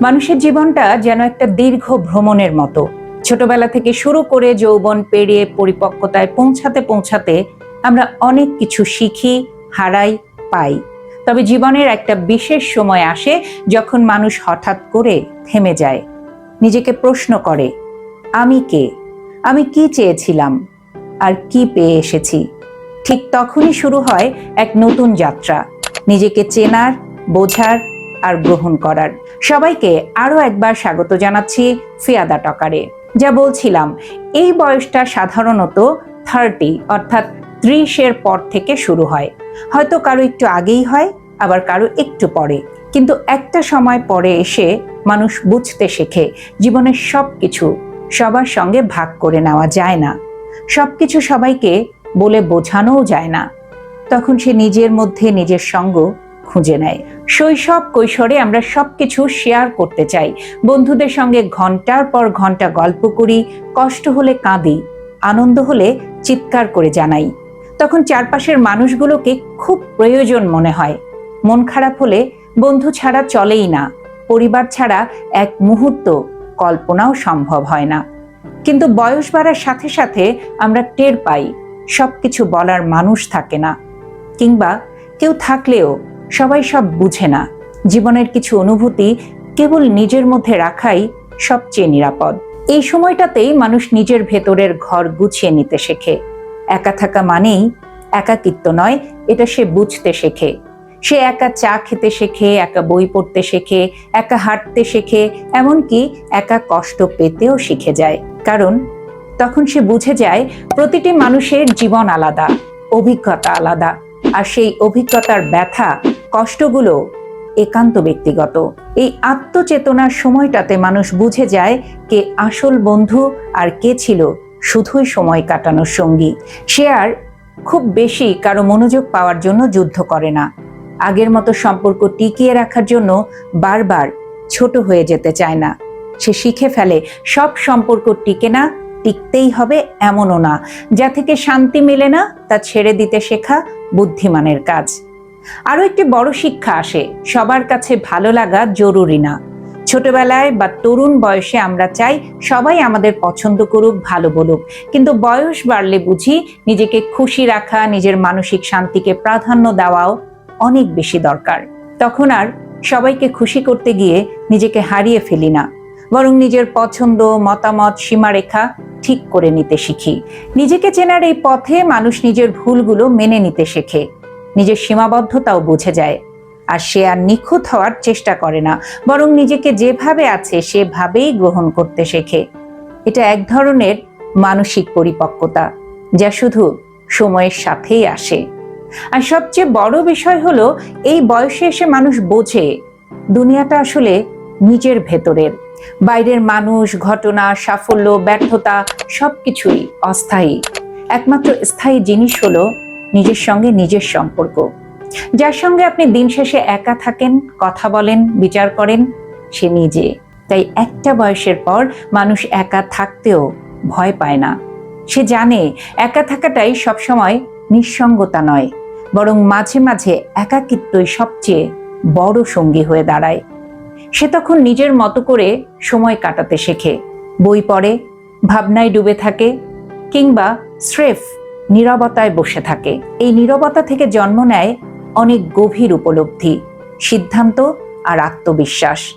মানুষের জীবনটা যেন একটা দীর্ঘ ভ্রমণের মতো। ছোটবেলা থেকে শুরু করে যৌবন পেরিয়ে পরিপক্কতায় পৌঁছাতে পৌঁছাতে আমরা অনেক কিছু শিখি, হারাই, পাই। তবে জীবনের একটা বিশেষ সময় আসে যখন মানুষ হঠাৎ করে থেমে যায়। নিজেকে প্রশ্ন করে, আমি কে? আমি কি চেয়েছিলাম? আর কি পেয়ে এসেছি? ঠিক তখনই শুরু হয় এক নতুন যাত্রা। নিজেকে চেনার, বোঝার আর গ্রহণ করার। সবাইকে আরও একবার স্বাগত জানাচ্ছি ফিয়াদা টকারে। যা বলছিলাম, এই বয়সটা সাধারণত থার্টি অর্থাৎ ত্রিশের পর থেকে শুরু হয়। হয়তো কারও একটু আগেই হয়, আবার কারও একটু পরে। কিন্তু একটা সময় পরে এসে মানুষ বুঝতে শেখে, জীবনের সব কিছু সবার সঙ্গে ভাগ করে নেওয়া যায় না। সবকিছু সবাইকে বলে বোঝানোও যায় না। তখন সে নিজের মধ্যে নিজের সঙ্গ খুঁজে নেয়। শৈশব কৈশোরে আমরা সবকিছু শেয়ার করতে চাই। বন্ধুদের সঙ্গে ঘণ্টার পর ঘণ্টা গল্প করি, কষ্ট হলে কাঁদি, আনন্দ হলে চিৎকার করে জানাই। তখন চারপাশের মানুষগুলোকে খুব প্রয়োজন মনে হয়। মন খারাপ হলে বন্ধু ছাড়া চলেই না, পরিবার ছাড়া এক মুহূর্ত কল্পনাও সম্ভব হয় না। কিন্তু বয়স বাড়ার সাথে সাথে আমরা টের পাই, সবকিছু বলার মানুষ থাকে না। কিংবা কেউ থাকলেও সবাই সব বুঝে না। জীবনের কিছু অনুভূতি কেবল নিজের মধ্যে রাখাই সবচেয়ে নিরাপদ। এই সময়টাতেই মানুষ নিজের ভেতরের ঘর গুছিয়ে নিতে শেখে। একা থাকা মানেই একাকিত্ব নয়, এটা সে বুঝতে শেখে। সে একা চা খেতে শেখে, একা বই পড়তে শেখে, একা হাঁটতে শেখে, এমনকি একা কষ্ট পেতেও শিখে যায়। কারণ তখন সে বুঝে যায়, প্রতিটি মানুষের জীবন আলাদা, অভিজ্ঞতা আলাদা, আর সেই অভিজ্ঞতার ব্যথা কষ্টগুলো একান্ত ব্যক্তিগত। এই আত্মচেতনার সময়টাতে মানুষ বুঝে যায় কে আসল বন্ধু আর কে ছিল শুধুই সময় কাটানোর সঙ্গী। সে আর খুব বেশি কারও মনোযোগ পাওয়ার জন্য যুদ্ধ করে না। আগের মতো সম্পর্ক টিকিয়ে রাখার জন্য বারবার ছোট হয়ে যেতে চায় না। সে শিখে ফেলে সব সম্পর্ক টিকে না, টিকতেই হবে এমনও না। যা থেকে শান্তি মেলে না, তা ছেড়ে দিতে শেখা বুদ্ধিমানের কাজ। আরও একটি বড় শিক্ষা আসে, সবার কাছে ভালো লাগা জরুরি না। ছোটবেলায় বা তরুণ বয়সে আমরা চাই সবাই আমাদের পছন্দ করুক, ভালো বলুক। কিন্তু বয়স বাড়লে বুঝি নিজেকে খুশি রাখা, নিজের মানসিক শান্তিকে প্রাধান্য দেওয়াও অনেক বেশি দরকার। তখন আর সবাইকে খুশি করতে গিয়ে নিজেকে হারিয়ে ফেলি না। বরং নিজের পছন্দ, মতামত, সীমারেখা ঠিক করে নিতে শিখি। নিজেকে চেনার এই পথে মানুষ নিজের ভুলগুলো মেনে নিতে শেখে। নিজের সীমাবদ্ধতাও বুঝে যায়। আর সে আর নিখুঁত হওয়ার চেষ্টা করে না, বরং নিজেকে যেভাবে আছে সেভাবেই গ্রহণ করতে শেখে। এটা এক ধরনের মানসিক পরিপক্কতা, যা শুধু সময়ের সাথেই আসে। আর সবচেয়ে বড় বিষয় হলো, এই বয়সে এসে মানুষ বোঝে, দুনিয়াটা আসলে নিজের ভেতরের। বাইরের মানুষ, ঘটনা, সাফল্য, ব্যর্থতা সবকিছুই অস্থায়ী। একমাত্র স্থায়ী জিনিস হলো নিজের সঙ্গে নিজের সম্পর্ক। যার সঙ্গে আপনি দিন শেষে একা থাকেন, কথা বলেন, বিচার করেন, সে নিজে। তাই একটা বয়সের পর মানুষ একা থাকতেও ভয় পায় না। সে জানে একা থাকাটাই সবসময় নিঃসঙ্গতা নয়, বরং মাঝে মাঝে একাকিত্বই সবচেয়ে বড় সঙ্গী হয়ে দাঁড়ায়। সে তখন নিজের মতো করে সময় কাটাতে শেখে। বই পড়ে, ভাবনায় ডুবে থাকে, কিংবা স্রেফ নীরবতায় বসে থাকে। এই নীরবতা থেকে জন্ম নেয় অনেক গভীর উপলব্ধি, সিদ্ধান্ত আর আত্মবিশ্বাস।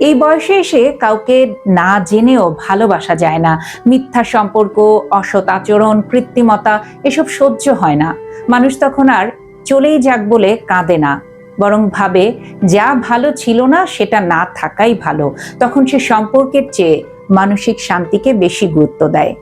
এই বয়সে এসে কাউকে না জেনেও ভালোবাসা যায় না। মিথ্যা সম্পর্ক, অসৎ আচরণ, কৃত্রিমতা এসব সহ্য হয় না। মানুষ তখন আর চলেই যাক বলে কাঁদে না। বরং ভাবে, যা ভালো ছিল না সেটা না থাকাই ভালো। তখন সে সম্পর্কের চেয়ে মানসিক শান্তিকে বেশি গুরুত্ব দেয়।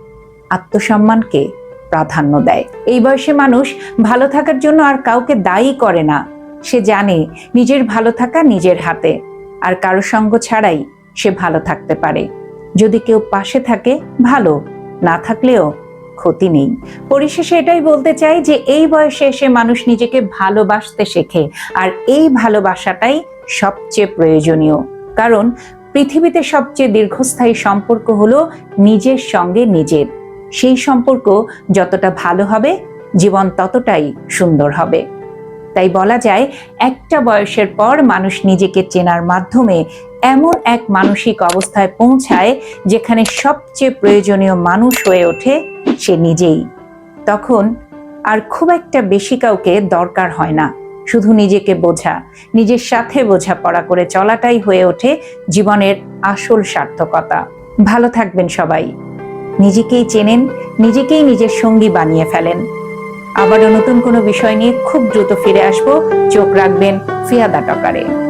আত্মসম্মানকে প্রাধান্য দেয়। এই বয়সে মানুষ ভালো থাকার জন্য আর কাউকে দায়ী করে না। সে জানে নিজের ভালো থাকা নিজের হাতে, আর কারও সঙ্গ ছাড়াই সে ভালো থাকতে পারে। যদি কেউ পাশে থাকে, ভালো, না থাকলেও ক্ষতি নেই। পরিশেষে এটাই বলতে চাই যে, এই বয়সে এসে মানুষ নিজেকে ভালোবাসতে শেখে, আর এই ভালোবাসাটাই সবচেয়ে প্রয়োজনীয়। কারণ পৃথিবীতে সবচেয়ে দীর্ঘস্থায়ী সম্পর্ক হলো নিজের সঙ্গে নিজের। সেই সম্পর্ক যতটা ভালো হবে, জীবন ততটাই সুন্দর হবে। তাই বলা যায়, একটা বয়সের পর মানুষ নিজেকে চেনার মাধ্যমে এমন এক মানসিক অবস্থায় পৌঁছায়, যেখানে সবচেয়ে প্রয়োজনীয় মানুষ হয়ে ওঠে সে নিজেই। তখন আর খুব একটা বেশি কাউকে দরকার হয় না। শুধু নিজেকে বোঝা, নিজের সাথে বোঝাপড়া করে চলাটাই হয়ে ওঠে জীবনের আসল সার্থকতা। ভালো থাকবেন সবাই। নিজেকেই চেনেন, নিজেকেই নিজের সঙ্গী বানিয়ে ফেলেন। আবারও নতুন কোনো বিষয় নিয়ে খুব দ্রুত ফিরে আসব। চোখ রাখবেন ফিয়াদা টকারে।